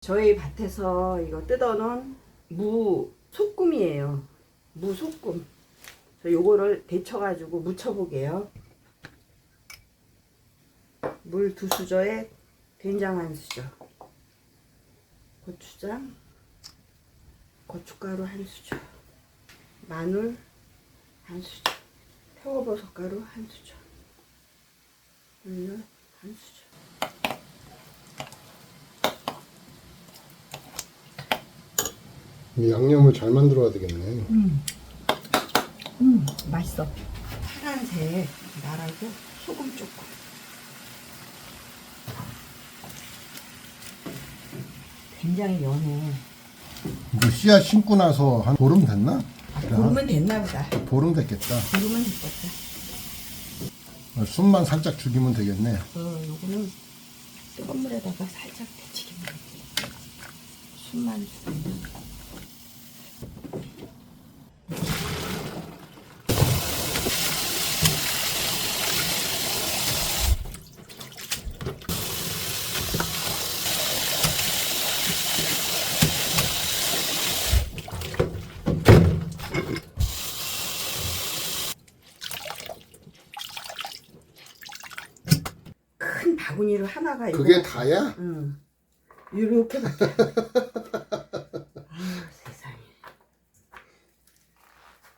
저희 밭에서 이거 뜯어놓은 무 소금이에요. 무 소금. 저 요거를 데쳐가지고 무쳐보게요. 물 두 수저에 된장 한 수저. 고추장, 고춧가루 한 수저. 마늘 한 수저. 표고버섯 가루 한 수저. 물엿 한 수저. 양념을 잘 만들어야 되겠네. 음, 음, 맛있어. 파란색 나라고 소금 조금. 굉장히 연해. 이거 씨앗 심고 나서 한 보름 됐나? 아, 보름은 됐나 보다. 보름 됐겠다. 보름은 됐겠다. 숨만 살짝 죽이면 되겠네. 어, 요거는 뜨거운 물에다가 살짝 데치기만 해. 숨만 죽이면. 바구니로 하나가 이거 그게 다야? 응. 이렇게 밖에. 아 세상에.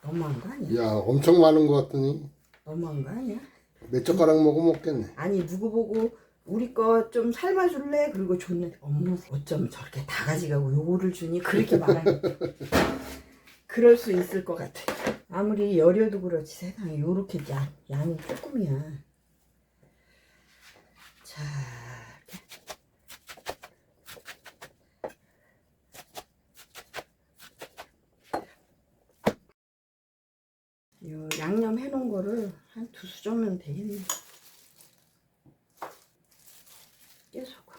너무한 거 아니야? 야, 엄청 많은 것 같더니 너무한 거 아니야? 몇 젓가락 먹으면 먹겠네. 아니 누구 보고 우리 거 좀 삶아줄래? 그리고 줬는데 어머 어쩜 저렇게 다 가져가고 요거를 주니 그렇게 말하는 그럴 수 있을 것 같아. 아무리 여려도 그렇지 세상에 요렇게 양, 양이 조금이야. 자 이렇게. 요 양념 해놓은 거를 한 두 수저면 되겠네. 깨소금.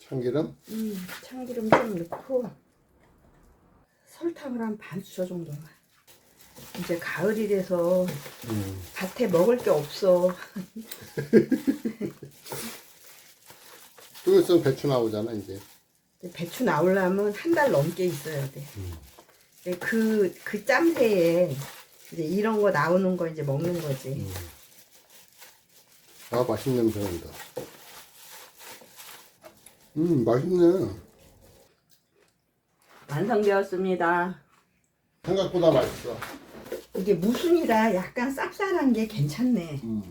참기름? 음, 참기름 좀 넣고 설탕을 한 반 수저 정도만. 이제 가을이 돼서 음. 밭에 먹을 게 없어. 좀 있으면 배추 나오잖아, 이제. 배추 나오려면 한 달 넘게 있어야 돼. 근데 그, 그 짬새에 이제 이런 거 나오는 거 이제 먹는 거지. 아, 맛있는 냄새 난다. 음, 맛있네. 완성되었습니다. 생각보다 맛있어. 이게 무순이라 약간 쌉쌀한 게 괜찮네. 음.